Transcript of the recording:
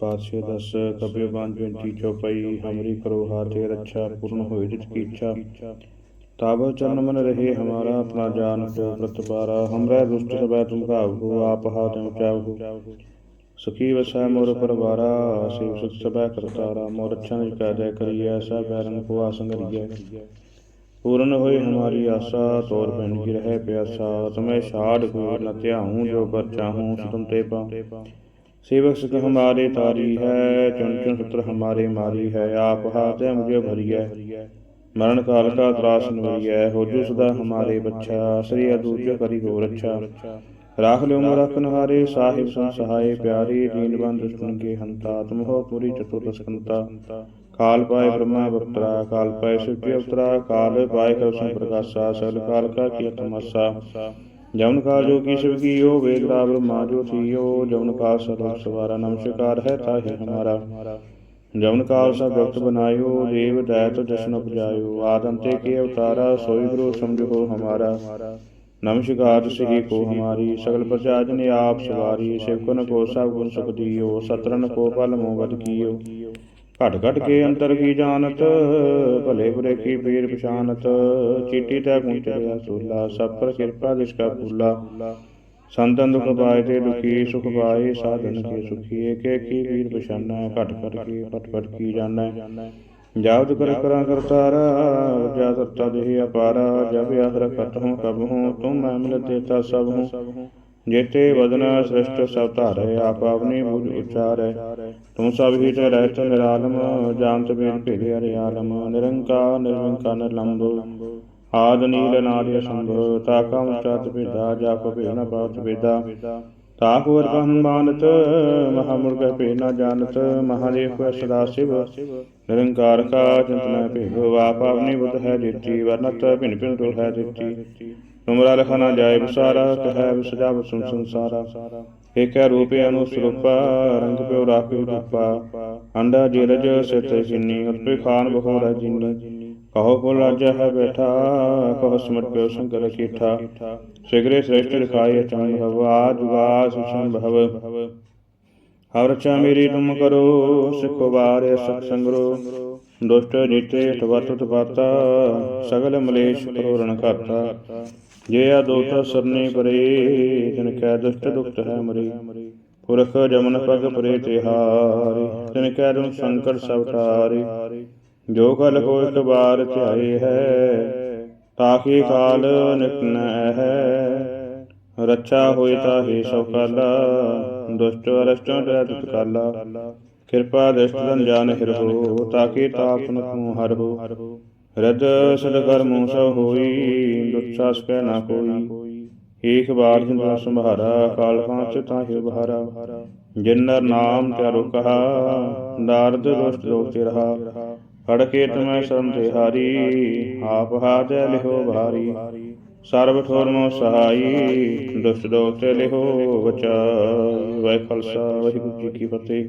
ਪਾਤਸ਼ਾਹ ਦਸ ਕਬਿ ਬਾਂਝ ਬੇਨਤੀ ਚਉਪਈ ਹਮਰੀ ਕਰੋ ਹਾਥੇ ਰੱਛਾ ਪੂਰਨ ਹੋਏ ਜਿਤ ਕੀ ਇੱਛਾ। ਤਾਬੋ ਚਰਨ ਮਨ ਰਹੇ ਹਮਾਰਾ, ਆਪਣਾ ਜਾਨ ਕੋ ਪ੍ਰਤਪਾਰਾ ਹਮਰੇ ਦੁਸ਼ਟ ਸਭੈ ਤੁਮ ਕਾਬੂ ਆਪ ਹਾਥ ਉਚਾਵੂ ਸੁਖੀ ਵਸੈ ਮੋਰ ਪਰਵਾਰਾ ਸਿਵ ਸੁਖ ਸਭੈ ਕਰਤਾਰਾ। ਮੋਰ ਅੱਛਾ ਨਿਜ ਕੈ ਜੈ ਕਰੀਐ ਐਸਾ ਬੈਰਨ ਕੋ ਆਸੰਗਰੀਐ ਪੂਰਨ ਹੋਏ ਹਮਾਰੀ ਆਸਾ, ਤੋਰ ਪੈਣ ਕੀ ਰਹਿ ਪਿਆਸਾ। ਤੁਮੇ ਛਾੜ ਕੋ ਨ ਧਿਆਹੂੰ ਜੋ ਕਰ ਚਾਹੂੰ ਸੋ ਤੁਮ ਤੇ ਪਾ सेवक सुख हमारे तारी है चुन चुन पुत्र हमारे मारी है आप हाथ है मुझे भरी है मरण काल का त्रास नवरी है हो जो सदा हमारे बच्चा श्री अदूज करी हो रक्षा राख लो रखन हारे साहिब सुन सहाय प्यारे दीन बंद दुष्टन के हंता तुम हो पूरी चतुर्दशकंता काल पाए ब्रह्मा बक्तरा काल पाए शिव अवतरा काल पाए कर प्रकाशा सकल काल का किया ਜਮਨ ਕਾ ਜੋ ਕੀ ਸ਼ਿਵ ਕੀ ਹੋ ਵੇਗੜਾ ਬ੍ਰਹਮਾ ਜੋ ਥੀਓ ਜਮਨ ਕਾ ਸਰਵ ਸਵਾਰਾ ਨਮਸਕਾਰ ਹੈ ਤਾਹੇ ਹਮਾਰਾ। ਜਮਨ ਕਾਲ ਸਭ ਜਗਤ ਬਨਾਇਓ, ਦੇਵ ਦਇਤ ਜਸ਼ਨ ਉਪਜਾਇਓ ਆਦਮ ਤੇ ਕੇ ਅਵਤਾਰਾ, ਸੋਈ ਗੁਰੂ ਸਮਝੋ ਹਮਾਰਾ। ਨਮਸਕਾਰ ਸਹੀ ਕੋ ਹਮਾਰੀ, ਸਗਲ ਪ੍ਰਜਾ ਜਨ ਆਪ ਸਵਾਰੀ ਸਿਵਕਨ ਕੋ ਸਭ ਗੁਣ ਸੁਖ ਦਿਓ ਸਤਰਨ ਕੋ ਪਲ ਮੋਗਤ ਕੀਓ। ਘਟ ਘਟ ਕੇ ਅੰਤਰ ਕੀ ਜਾਣਤ, ਭਲੇ ਬੁਰੇ ਕੀ ਪੀਰ ਪਛਾਨਤ ਚੀਟੀ ਤੈ ਕੁੰਤਿਆ ਸੋਲਾ ਸਭ ਪਰ ਕਿਰਪਾ ਜਿਸ ਕਾ ਪੂਲਾ ਸੰਤਨ ਦੁਖ ਪਾਏ ਤੇ ਦੁਖੀ, ਸੁਖ ਪਾਏ, ਸਾਧਨ ਕੇ ਸੁਖੀਏ ਕੇ ਕੀ ਵੀਰ ਪਛਾਨੈ, ਘਟ ਘਟ ਕੀ ਪਟ ਪਟ ਕੀ ਜਾਣੈ। ਜਾਵਤ ਕਰ ਕਰਾਂ ਕਰਤਾਰਾ, ਜਾ ਸਰਤਾ ਦੇਹ ਅਪਾਰਾ, ਜਬ ਆਖਰ ਕਤਹੁ ਕਬਹੁ ਤੁਮ ਮੈਂ ਮਿਲ ਦੇਤਾ ਸਭ ਹੂੰ। ਜੇਤੇ ਵਦਨ ਸ੍ਰਿਸ਼ਟ ਸਭ ਧਾਰੈ, ਆਪ ਆਪਨੀ ਬੁਝ ਉਚਾਰੈ। ਤੁਮ ਸਭ ਹੀ ਤੇ ਰਹਿਤ ਨਿਰਾਲਮ ਜਾਣਤ ਬੇਨ ਭੇਲੇ ਅਰੇ ਆਲਮ, ਨਿਰੰਕਾਰ, ਨਿਰਵੰਕਾਰ ਨਿਰਲੰਭ ਆਦ ਨੀਲ ਨਾਲਿ ਸੰਭ ਤਾ ਕਾਮ ਚਾਤ ਭੇਦਾ ਜਾਪ ਭੇਨ ਬਾਤ ਭੇਦਾ। ਤਾ ਕੋ ਰਖੰ ਮਾਨਤ ਮਹਾ ਮੁਰਗ ਭੇਨਾ ਜਾਣਤ ਮਹਾਦੇਵ ਕੋ ਸਦਾ ਸਿਵ। ਨਿਰੰਕਾਰ ਕਾ ਜੰਤਨਾ ਭੇਗੋ ਵਾਪ ਆਪਨੀ ਬੁੱਧ ਹੈ ਦਿੱਤੀ, ਵਰਨਤ ਭਿਨ ਭਿਨ ਤੁਲ ਹੈ ਦਿੱਤੀ। ਤੁਮਰਾ ਲਖਨਾ ਜਾਏ ਬਸਾਰਾ ਤਹੈ ਸਜਾ ਬਸੁਨ ਏਕੈ ਰੂਪੇ ਅਨੁਸਰੂਪਾ ਰੰਗ ਪਿਓ ਰਾਪੇ ਰੂਪਾ। ਅੰਡਾ ਜਿਰਜ ਸਿਤ ਜਿਨੀ, ਉਤਪੇ ਖਾਨ ਬਹੁ ਰਹਿ ਕਹੋ ਕੋ ਰਾਜਾ ਹੈ ਬੈਠਾ, ਕਹੋ ਸਮਟ ਪਿਓ ਸੰਕਰ ਕੀਠਾ। ਸਿਗਰੇ ਸ੍ਰੇਸ਼ਟ ਲਿਖਾਈ ਅਚੰਗ ਭਵ ਆਜੁਗਾ ਸੁਸ਼ਨ ਭਵ। ਹਵਰਚਾ ਮੇਰੀ ਤੁਮ ਕਰੋ, ਸਿਖੋ ਬਾਰੇ ਸਤ ਸੰਗਰੋ। ਦੁਸ਼ਟ ਜੀਤੇ ਠਵਤ ਤਪਾਤਾ ਸਗਲ ਮਲੇਸ਼ ਕਰੋਰਣ ਕਰਤਾ। ਜੇ ਆ ਦੋਖ ਸਰਨੇ ਪਰੇ ਤਿਨ ਕੈ ਦੁਸ਼ਟ ਦੁਖਤ ਹੈ ਮਰੇ। ਪੁਰਖ ਜਮਨ ਪਗ ਪਰੇ ਤਿਹਾਰੀ ਤਿਨ ਕੈ ਦੁਨ ਸੰਕਟ ਸਭ ਟਾਰੇ ਜੋ ਕਲ ਕੋ ਇੱਕ ਬਾਰ ਧਿਆਏ ਹੈ ਤਾਕੀ ਕਾਲ ਨਿਕਨ ਹੈ। ਰੱਛਾ ਹੋਈ ਤਾਹੀ ਸਭ ਕਾਲਾ, ਦੁਸ਼ਟ ਅਰਸ਼ਟਾਂ ਡਰਤ ਕਾਲਾ। ਕਿਰਪਾ ਦ੍ਰਿਸ਼ਟ ਧਨ ਜਾਨ ਹਿਰਹੋ ਤਾਕੀ ਤਾਪ ਤੂੰ ਹਰਹੋ ਰਦ ਸਦ ਸਭ ਹੋਈ ਦੁੱਛਾਸ ਕਹਿ ਨਾ ਕੋਈ। ਏਕ ਬਾਰ ਜਿੰਦਾ ਸੰਭਾਰਾ ਕਾਲ ਕਾਂਚ ਤਾਹਿ ਬਹਾਰਾ ਜਿਨਰ ਨਾਮ ਤਿਆਰੋ ਕਹਾ ਨਾਰਦ ਦੁਸ਼ਟ ਦੋਖ ਰਹਾ। ਫੜ ਕੇ ਤੁਮੈ ਸ਼ਰਮ ਤੇ ਹਾਰੀ, ਆਪ ਹਾਥ ਲਿਹੋ ਭਾਰੀ। ਸਰਬ ਠੋਰ ਮੋ ਸਹਾਈ, ਦੁਸ਼ਟ ਦੋਖ ਤੇ ਲਿਹੋ ਬਚਾ। ਵਾਹਿ ਖਾਲਸਾ, ਵਾਹਿਗੁਰੂ ਜੀ ਕੀ ਫਤਿਹ।